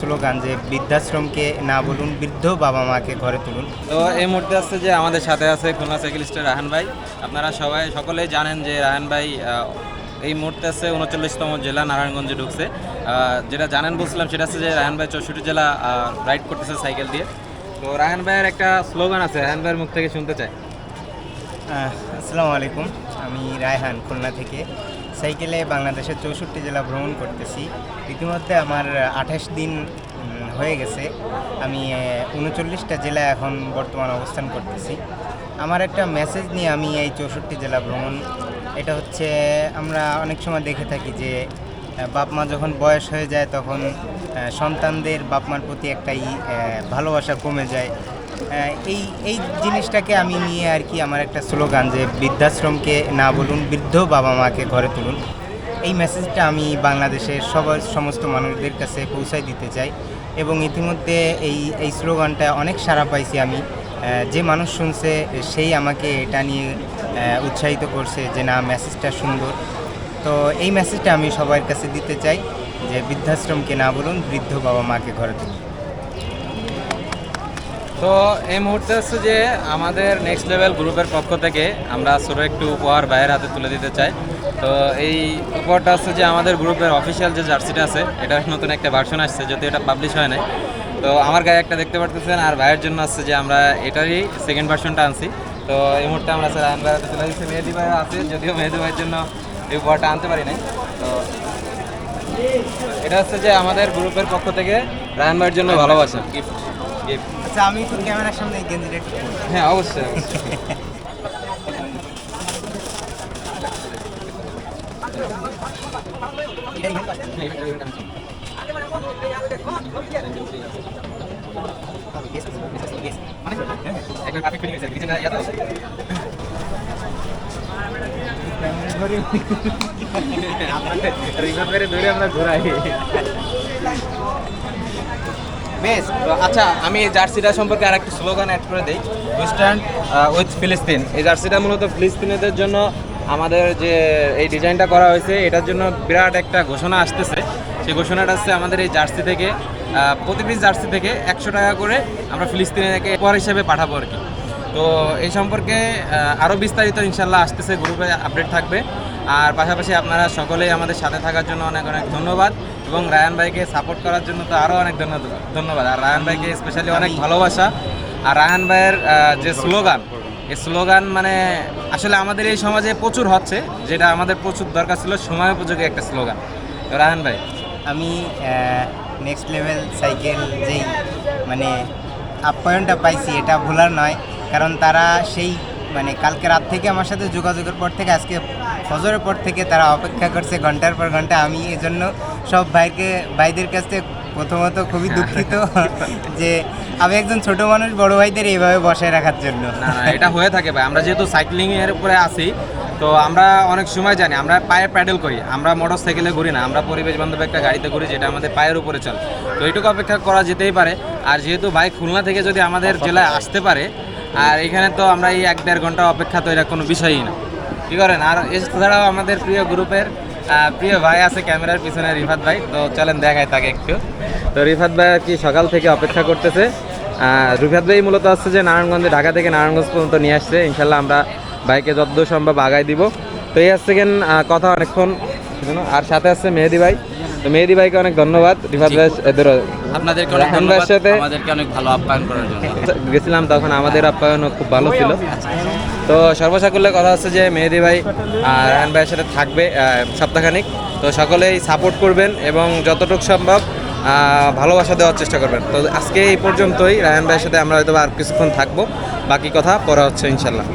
Slogan যে বৃদ্ধাশ্রমকে না বলুন বৃদ্ধ বাবা মাকে ঘরে তুলুন। তো এই মুহূর্তে আসছে যে আমাদের সাথে আছে খুলনা সাইকেলিস্টের রাহান ভাই। আপনারা সবাই সকলেই জানেন যে রাহান ভাই এই মুহূর্তে আছে উনচল্লিশতম জেলা নারায়ণগঞ্জে ঢুকছে। যেটা জানেন বলছিলাম সেটা হচ্ছে যে রাহান ভাই চৌষট্টি জেলা রাইড করতেছে সাইকেল দিয়ে। তো রাহান ভাইয়ের একটা স্লোগান আছে রাহান ভাইয়ের মুখ থেকে শুনতে চাই। আসসালামু আলাইকুম আমি রায়হান খুলনা থেকে। সাইকেলে বাংলাদেশের চৌষট্টি জেলা ভ্রমণ করতেছি। ইতিমধ্যে আমার আঠাশ দিন হয়ে গেছে। আমি উনচল্লিশটা জেলা এখন বর্তমান অবস্থান করতেছি। আমার একটা মেসেজ নিয়ে আমি এই চৌষট্টি জেলা ভ্রমণ এটা হচ্ছে আমরা অনেক সময় দেখে থাকি যে বাপ মা যখন বয়স হয়ে যায় তখন সন্তানদের বাপ মার প্রতি একটা ই, ভালোবাসা কমে যায়। এই এই জিনিসটাকে আমি নিয়ে আর কি আমার একটা স্লোগান যে বৃদ্ধাশ্রমকে না বলুন, বৃদ্ধ বাবা মাকে ঘরে তুলুন। এই মেসেজটা আমি বাংলাদেশের সবার সমস্ত মানুষদের কাছে পৌঁছায় দিতে চাই এবং ইতিমধ্যে এই এই স্লোগানটা অনেক সাড়া পাইছি আমি। যে মানুষ শুনছে, সেই আমাকে এটা নিয়ে উৎসাহিত করছে যে না মেসেজটা সুন্দর। তো এই মেসেজটা আমি সবার কাছে দিতে চাই যে বৃদ্ধাশ্রমকে না বলুন, বৃদ্ধ বাবা মাকে ঘরে তুলুন। তো এই মুহূর্তে হচ্ছে যে আমাদের নেক্সট লেভেল গ্রুপের পক্ষ থেকে আমরা ছোট একটু উপহার বাইরের হাতে তুলে দিতে চাই। তো এই উপহারটা হচ্ছে যে আমাদের গ্রুপের অফিসিয়াল যে জার্সিটা আছে এটা নতুন একটা ভার্সন আসছে যদি এটা পাবলিশ হয় নাই। তো আমার গায়ে একটা দেখতে পারতেছেন আর ভাইয়ের জন্য আসছে যে আমরা এটারই সেকেন্ড ভার্সনটা আনছি। তো এই মুহূর্তে আমরা স্যার ভাইয়ের হাতে তুলে দিচ্ছি। মেহেদি ভাই আছে যদিও মেহেদি ভাইয়ের জন্য এই উপহারটা আনতে পারি নাই। তো এটা হচ্ছে যে আমাদের গ্রুপের পক্ষ থেকে রায়ন ভাইয়ের জন্য ভালোবাসা। গিফট আচ্ছা আমি তো ক্যামেরার সামনে গেঞ্জিটা একটু হ্যাঁ অবশ্যই অবশ্যই। ধরে আমরা ঘোরাই। বেশ আচ্ছা আমি এই জার্সিটা সম্পর্কে আর একটা স্লোগান অ্যাড করে দিই। ওয়েস্টার্ন উইথ ফিলিস্তিন এই জার্সিটা মূলত ফিলিস্তিনিদের জন্য আমাদের যে এই ডিজাইনটা করা হয়েছে এটার জন্য বিরাট একটা ঘোষণা আসতেছে। সেই ঘোষণাটা হচ্ছে আমাদের এই জার্সি থেকে আহ, প্রতি পিস জার্সি থেকে একশো টাকা করে আমরা ফিলিস্তিনিকে উপহার হিসেবে পাঠাবো আর কি। তো এই সম্পর্কে আরও বিস্তারিত ইনশাল্লাহ আসতেছে গ্রুপে আপডেট থাকবে। আর পাশাপাশি আপনারা সকলেই আমাদের সাথে থাকার জন্য অনেক অনেক ধন্যবাদ। এবং রায়ান ভাইকে সাপোর্ট করার জন্য তো আরও অনেক ধন্যবাদ ধন্যবাদ। আর রায়ান ভাইকে স্পেশালি অনেক ভালোবাসা। আর রায়ান ভাইয়ের যে স্লোগান এই স্লোগান মানে আসলে আমাদের এই সমাজে প্রচুর হচ্ছে যেটা আমাদের প্রচুর দরকার ছিল সময় উপযোগী একটা স্লোগান তো রায়ান ভাই। আমি নেক্সট লেভেল সাইকেল যেই মানে আপ্যায়নটা পাইছি এটা ভোলার নয়। কারণ তারা সেই মানে কালকে রাত থেকে আমার সাথে যোগাযোগের পর থেকে আজকে ফজরের পর থেকে তারা অপেক্ষা করছে ঘণ্টার পর ঘণ্টা। আমি এজন্য সব ভাইকে ভাইদের কাছ থেকে প্রথমত খুবই দুঃখিত যে আমি একজন ছোট মানুষ বড় ভাইদের এইভাবে বসায় রাখার জন্য। না এটা হয়ে থাকে ভাই। আমরা যেহেতু সাইক্লিং এর উপরে আছি তো আমরা অনেক সময় জানি আমরা পায়ে প্যাডেল করি। আমরা মোটর সাইকেলে ঘুরি না আমরা পরিবেশ বান্ধব একটা গাড়িতে ঘুরি যেটা আমাদের পায়ের উপরে চলে। তো এইটুকু অপেক্ষা করা যেতেই পারে। আর যেহেতু বাইক খুলনা থেকে যদি আমাদের জেলায় আসতে পারে আর এখানে তো আমরা এই এক দেড় ঘণ্টা অপেক্ষা তো এটা কোনো বিষয়ই না। কি করেন? আর এছাড়াও আমাদের প্রিয় গ্রুপের প্রিয় ভাই আছে ক্যামেরার পিছনে রিফাত ভাই। তো চলেন দেখাই তাকে একটু। তো রিফাত ভাই আর কি সকাল থেকে অপেক্ষা করতেছে। রিফাত ভাই মূলত আসছে যে নারায়ণগঞ্জে ঢাকা থেকে নারায়ণগঞ্জ পর্যন্ত নিয়ে আসছে। ইনশাল্লাহ আমরা বাইকে যতদূর সম্ভব আগায় দিব। তো এই আসছে কেন কথা অনেকক্ষণ আর সাথে আসছে মেহেদি ভাই। তো মেহেদি ভাইকে অনেক ধন্যবাদ। রিফাত ভাই এদের আপনাদেরকে অনেক ধন্যবাদ। সাথে আমাদেরকে অনেক ভালো আপ্যায়ন করার জন্য। গেছিলাম তখন আমাদের আপ্যায়নও খুব ভালো ছিল। তো সর্বসাকুল্যে কথা হচ্ছে যে মেহেদি ভাই রায়ন ভাইয়ের সাথে থাকবে সপ্তাহখানিক। তো সকলেই সাপোর্ট করবেন এবং যতটুকু সম্ভব ভালোবাসা দেওয়ার চেষ্টা করবেন। তো আজকে এই পর্যন্তই। রায়ন ভাইয়ের সাথে আমরা হয়তো আর কিছুক্ষণ থাকব। বাকি কথা পরে হচ্ছে ইনশাল্লাহ।